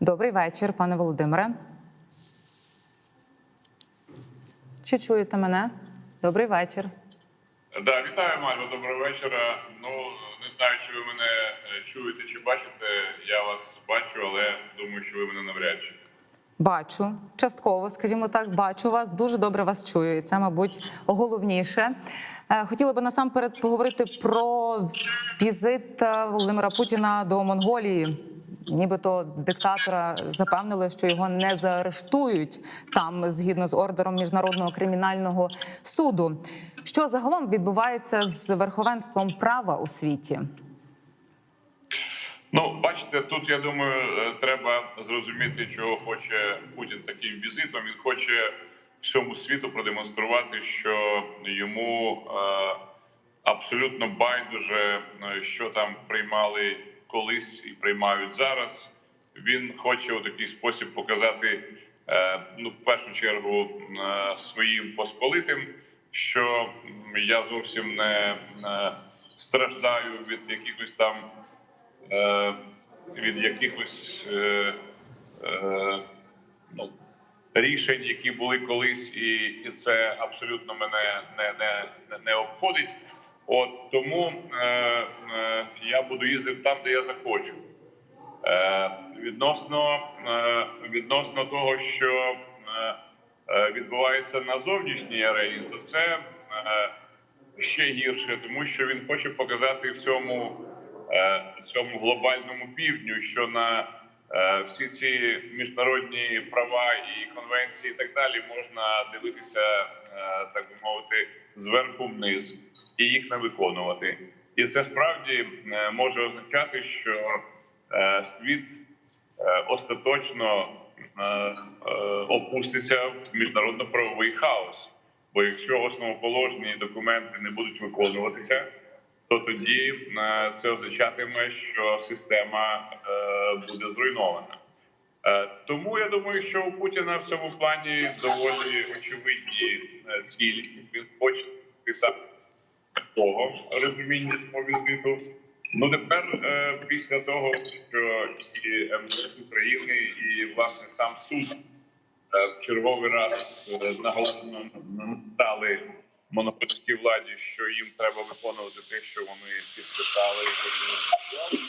Добрий вечір, пане Володимире. Чи чуєте мене? Добрий вечір. Да, вітаю, Мальво. Доброго вечора. Ну не знаю, чи ви мене е, чуєте чи бачите. Я вас бачу, але думаю, що ви мене навряд чи. Бачу частково, скажімо так, бачу вас. Дуже добре вас чую. І це, мабуть, головніше. Е, Хотіла би насамперед поговорити про візит е, Володимира Путіна до Монголії. Нібито диктатора запевнили, що його не заарештують там згідно з ордером міжнародного кримінального суду. Що загалом відбувається з верховенством права у світі? Ну, бачите, тут я думаю, е, треба зрозуміти, чого хоче Путін таким візитом. Він хоче всьому світу продемонструвати, що йому е, абсолютно байдуже, е, що там приймали колись і приймають зараз. Він хоче у такий спосіб показати, е, ну, в першу чергу, е, своїм посполитим, що я зовсім не е, страждаю від якихось там від якихось ну, рішень, які були колись, і, це абсолютно мене не, не, не- не обходить. От тому е, е, я буду їздити там, де я захочу. Е, відносно, е, відносно того, що е, е, відбувається на зовнішній арені, то це е, ще гірше, тому що він хоче показати всьому, е, цьому глобальному півдню, що на е, всі ці міжнародні права і конвенції, і так далі, можна дивитися, е, так би мовити, зверху вниз і їх не виконувати. І це справді е, може означати, що е, світ е, остаточно опуститься в міжнародно-правовий хаос. Бо якщо основоположні документи не будуть виконуватися, то тоді це означатиме, що система буде зруйнована. Тому я думаю, що у Путіна в цьому плані доволі очевидні цілі. Він хоче саме того розуміння свого візиту. Ну тепер е, після того, що і МВС України, і власне сам суд е, в черговий раз е, наголосно дали монопольській владі, що їм треба виконувати те, що вони підписали і те, що вони.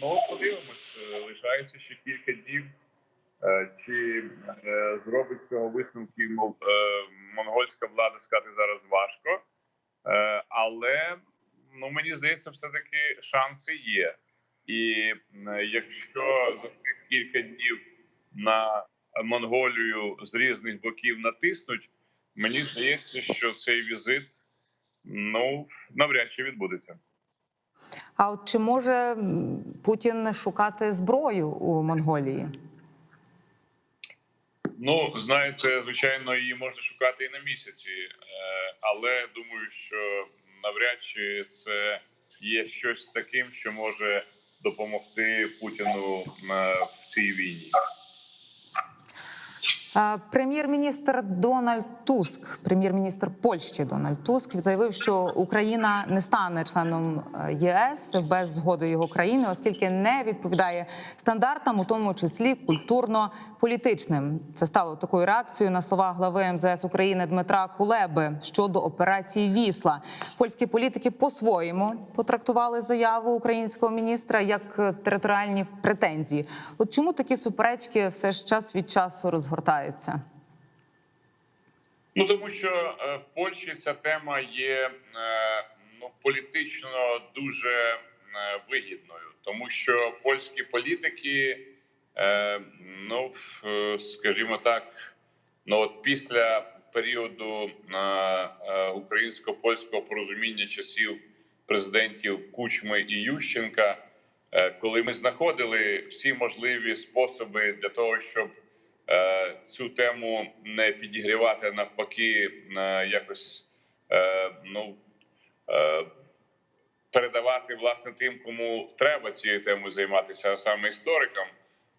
Ну подивимось, лишається ще кілька днів. Чи зробить цього висновки монгольська влада сказати зараз важко, але ну мені здається, все таки шанси є. І е, якщо за кілька днів на Монголію з різних боків натиснуть, мені здається, що цей візит ну навряд чи відбудеться. А от чи може Путін шукати зброю у Монголії? Ну, знаєте, звичайно, її можна шукати і на місяці, е, але думаю, що навряд чи це є щось таким, що може допомогти Путіну е, в цій війні. Е, Прем'єр-міністр Дональд Туск, прем'єр-міністр Польщі Дональд Туск, заявив, що Україна не стане членом е, ЄС без згоди його країни, оскільки не відповідає стандартам, у тому числі культурно-політичним. Це стало такою реакцією на слова глави МЗС України Дмитра Кулеби щодо операції Вісла. Польські політики по-своєму потрактували заяву українського міністра як е, територіальні претензії. От чому такі суперечки все ж час від часу розгортаються? Ну тому що е, в Польщі ця тема є е, ну політично дуже е, вигідною, тому що польські політики, ну скажімо так, ну от після періоду українсько-польського порозуміння часів президентів Кучми і Ющенка, коли ми знаходили всі можливі способи для того, щоб цю тему не підігрівати, навпаки, е, якось е, ну, е, передавати власне тим, кому треба цією темою займатися, а саме історикам.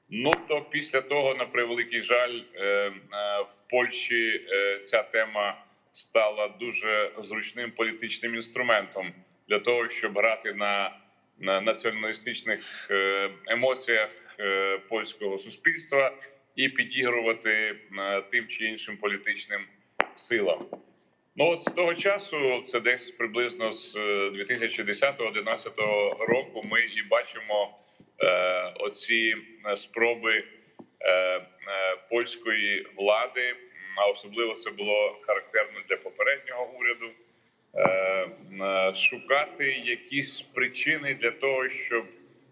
Ну то після того, на превеликий жаль, е, е, в Польщі е, ця тема стала дуже зручним політичним інструментом для того, щоб грати на на націоналістичних е, емоціях е, польського суспільства і підігрувати е, тим чи іншим політичним силам. Ну от з того часу, це десь приблизно з 2010-2011 року, ми і бачимо е, оці е, спроби е, е, польської влади, а особливо це було характерно для попереднього уряду. е, е, Шукати якісь причини для того, щоб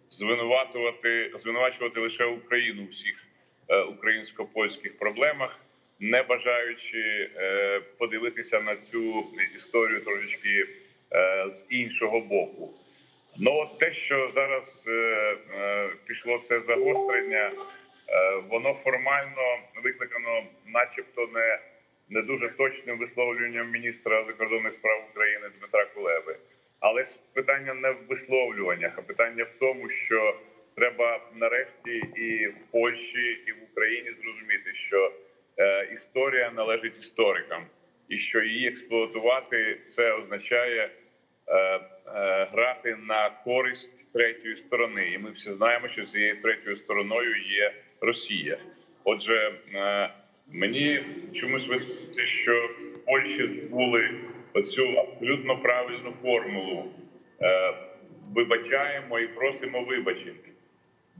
звинуватувати звинувачувати лише Україну всіх е, українсько-польських проблемах, не бажаючи е, подивитися на цю історію трошечки е, з іншого боку. Ну от те, що зараз е, е, пішло це загострення, е, воно формально викликано, начебто, не, не дуже точним висловлюванням міністра закордонних справ України Дмитра Кулеби. Але питання не в висловлюваннях, а питання в тому, що треба нарешті і в Польщі, і в Україні зрозуміти, що е, історія належить історикам, і що її експлуатувати це означає е, е, грати на користь третьої сторони. І ми всі знаємо, що цією третьою стороною є Росія. Отже, мені чомусь видається, що в Польщі збули оцю абсолютно правильну формулу. Вибачаємо і просимо вибачення.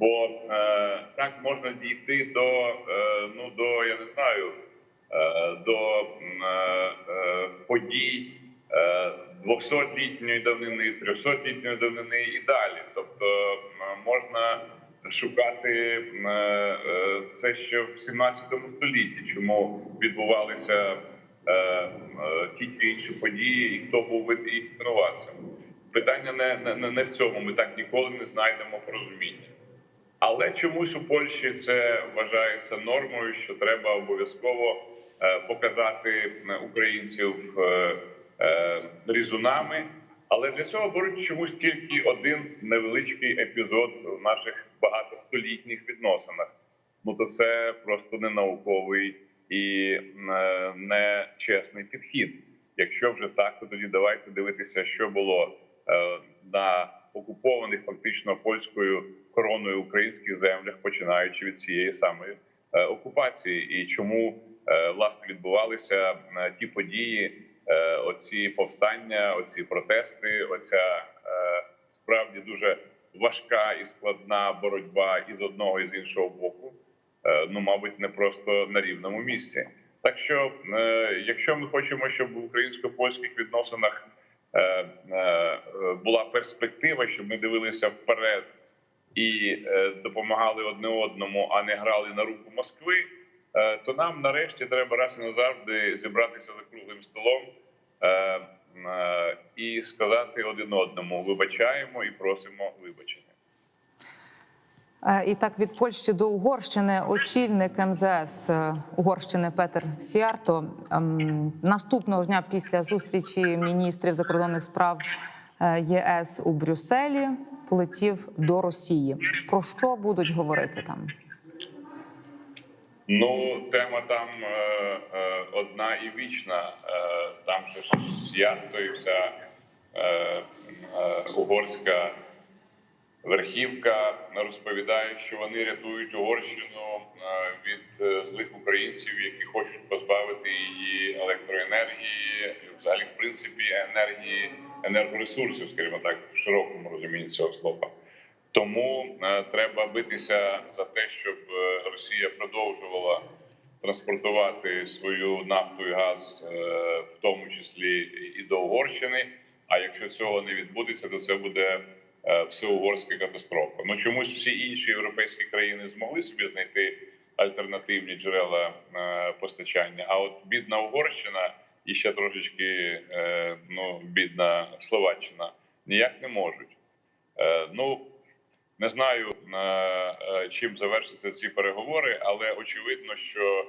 Бо е, так можна дійти до е, ну до я не знаю е, до е, е, подій е, 200-літньої давнини, 300-літньої давнини і далі. Тобто можна шукати е, е, це ще в 17 столітті, чому відбувалися е, е, ті чи інші події, і хто був винуватцем. Питання не, не, не в цьому. Ми так ніколи не знайдемо порозуміння. Але чомусь у Польщі це вважається нормою, що треба обов'язково е, показати українців е, е, різунами. Але для цього беруть чомусь тільки один невеличкий епізод в наших багатостолітніх відносинах. Ну то це просто не науковий і е, не чесний підхід. Якщо вже так, то тоді давайте дивитися, що було на окупованих фактично польською короною українських землях, починаючи від цієї самої е, окупації, і чому е, власне відбувалися е, ті події, оці повстання, оці протести, оця справді дуже важка і складна боротьба і з одного і з іншого боку. Ну, мабуть, не просто на рівному місці. Так що, якщо ми хочемо, щоб в українсько-польських відносинах була перспектива, щоб ми дивилися вперед і е, допомагали одне одному, а не грали на руку Москви, е, то нам нарешті треба раз і назавжди зібратися за круглим столом е, е, і сказати один одному: вибачаємо і просимо вибачення. Е, І так від Польщі до Угорщини очільник МЗС е, Угорщини Петер Сіарто ем, наступного ж дня після зустрічі міністрів закордонних справ е, ЄС у Брюсселі полетів до Росії. Про що будуть говорити там? Ну, тема там е, е, одна і вічна. Е, там же вся е, е, угорська верхівка розповідає, що вони рятують Угорщину від е, злих українців, які хочуть позбавити її електроенергії, взагалі, в принципі, енергії, енергоресурсів, скажімо так, в широкому розумінні цього слова. Тому е, треба битися за те, щоб е, Росія продовжувала транспортувати свою нафту і газ, в тому числі і до Угорщини. А якщо цього не відбудеться, то це буде всеугорська катастрофа. Ну чомусь всі інші європейські країни змогли собі знайти альтернативні джерела е, постачання. А от бідна Угорщина і ще трошечки е, ну бідна Словаччина ніяк не можуть. Е, Ну не знаю е, е, чим завершаться ці переговори, але очевидно, що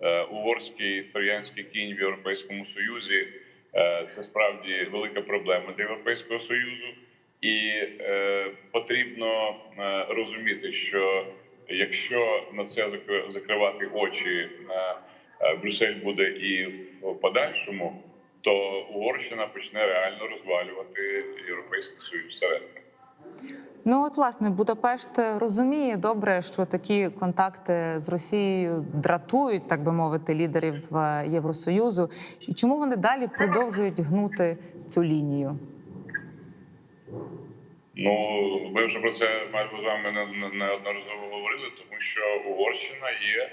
е, угорський троянський кінь в Європейському Союзі е, це справді велика проблема для Європейського союзу, і е, потрібно е, розуміти, що якщо на це закри- закривати очі, е, е, Брюссель буде і в подальшому, то Угорщина почне реально розвалювати Європейський Союз всередині. Ну от власне Будапешт розуміє добре, що такі контакти з Росією дратують, так би мовити, лідерів е, Євросоюзу. І чому вони далі продовжують гнути цю лінію? Ну, ми вже про це майже з вами не- не- неодноразово говорили, тому що Угорщина є,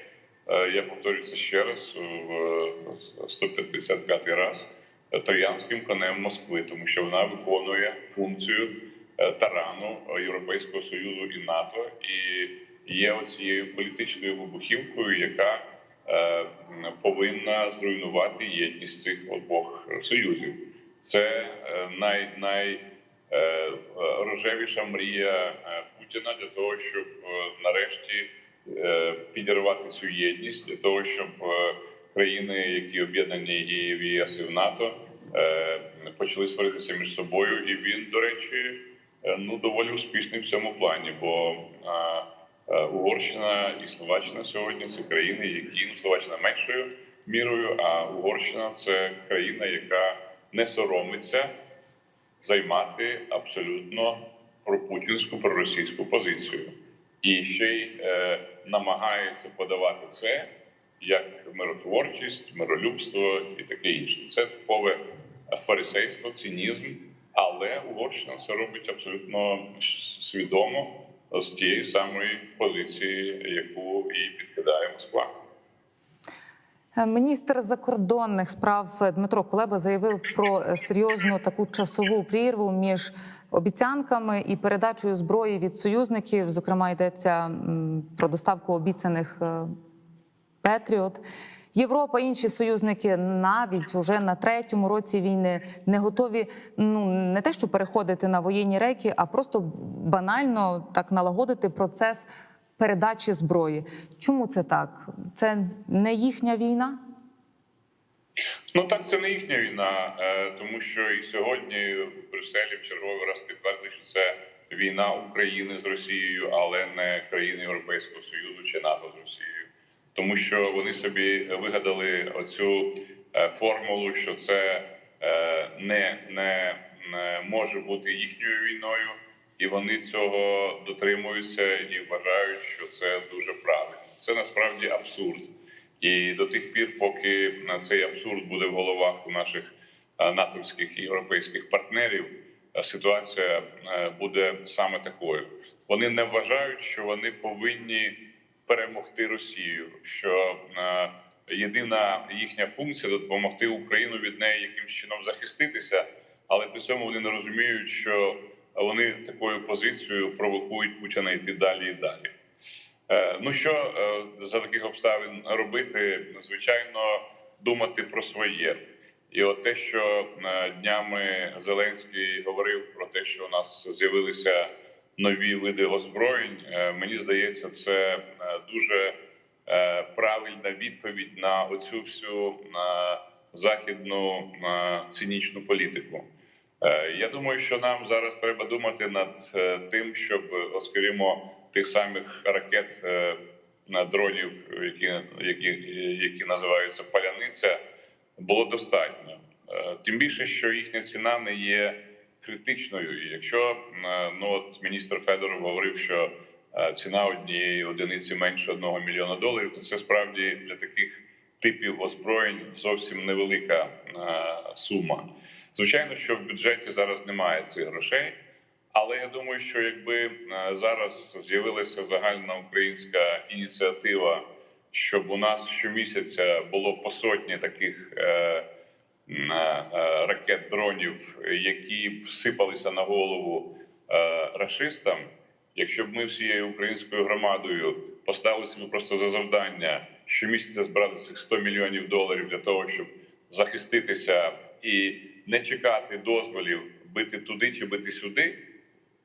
е, я повторюю це ще раз, в 155 раз е, троянським конем Москви, тому що вона виконує функцію е, тарану Європейського союзу і НАТО, і є оцією політичною вибухівкою, яка е, повинна зруйнувати єдність цих обох союзів. Це е, най, най е, е, рожевіша мрія е, Путіна для того, щоб е, нарешті е, підірвати цю єдність, для того, щоб е, країни, які об'єднані і в ЄС і в НАТО, е, почали сваритися між собою. І він, до речі, е, ну доволі успішний в цьому плані, бо е, е, Угорщина і Словаччина сьогодні це країни, які ну, Словаччина меншою мірою, а Угорщина це країна, яка не соромиться займати абсолютно пропутінську проросійську позицію, і ще й е, намагається подавати це як миротворчість, миролюбство і таке інше. Це типове фарисейство, цинізм, але Угорщина це робить абсолютно свідомо з тієї самої позиції, яку їй підкидає Москва. Е, Міністр закордонних справ Дмитро Кулеба заявив про е, серйозну таку часову прірву між обіцянками і передачею зброї від союзників. Зокрема, йдеться про доставку обіцяних е, Петріот. Європа, інші союзники навіть уже на третьому році війни не готові ну не те, що переходити на воєнні рейки, а просто банально так налагодити процес передачі зброї. Чому це так? Це не їхня війна? Ну так це не їхня війна, е, тому що і сьогодні в Брюсселі в черговий раз підтвердили, що це війна України з Росією, але не країни Європейського Союзу чи НАТО з Росією, тому що вони собі вигадали оцю е, формулу, що це е, не, не, не може бути їхньою війною, і вони цього дотримуються і вважають, що це дуже правильно. Це насправді абсурд. І до тих пір, поки на цей абсурд буде в головах у наших натовських і європейських партнерів, ситуація буде саме такою. Вони не вважають, що вони повинні перемогти Росію. Що єдина їхня функція допомогти Україну від неї якимось чином захиститися, але при цьому вони не розуміють, що вони такою позицією провокують Путіна йти далі і далі. Е, Ну що е, за таких обставин робити? Звичайно, думати про своє. І от те, що е, днями Зеленський говорив про те, що у нас з'явилися нові види озброєнь, мені здається, це дуже правильна відповідь на оцю всю західну цинічну політику. Е, Я думаю, що нам зараз треба думати над е, тим, щоб, е, тих самих ракет на дронів, які, які, які називаються паляниця, було достатньо. Тим більше, що їхня ціна не є критичною. Якщо ну от міністр Федоров говорив, що ціна однієї одиниці менше одного мільйона доларів, то це справді для таких типів озброєнь зовсім невелика е, сума. Звичайно, що в бюджеті зараз немає цих грошей. Але я думаю, що якби е, зараз з'явилася загальна українська ініціатива, щоб у нас щомісяця було по сотні таких е, ракет дронів, які сипалися на голову рашистам. Якщо б ми всією українською громадою поставили собі просто за завдання щомісяця збирати цих 100 мільйонів доларів для того, щоб захиститися і не чекати дозволів бити туди чи бити сюди,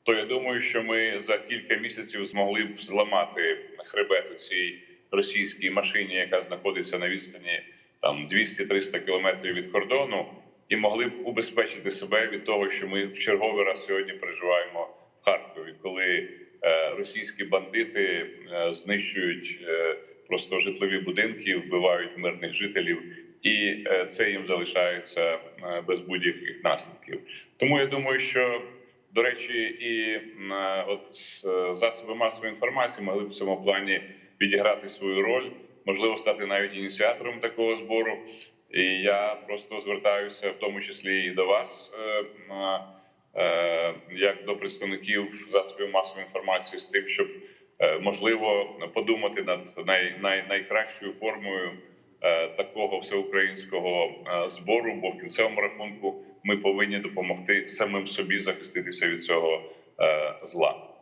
то я думаю, що ми за кілька місяців змогли б зламати хребет у цій російській машині, яка знаходиться на відстані там 200-300 кілометрів від кордону, і могли б убезпечити себе від того, що ми в черговий раз сьогодні переживаємо в Харкові, коли е, російські бандити е, знищують е, просто житлові будинки, вбивають мирних жителів, і е, це їм залишається е, без будь-яких наслідків. Тому я думаю, що До речі, і е, от засоби масової інформації могли б в цьому плані відіграти свою роль, можливо, стати навіть ініціатором такого збору. І я просто звертаюся, в тому числі і до вас, як до представників засобів масової інформації, з тим, щоб можливо подумати над най, най, найкращою формою е, такого всеукраїнського е, збору, бо в кінцевому рахунку ми повинні допомогти самим собі захиститися від цього е, зла.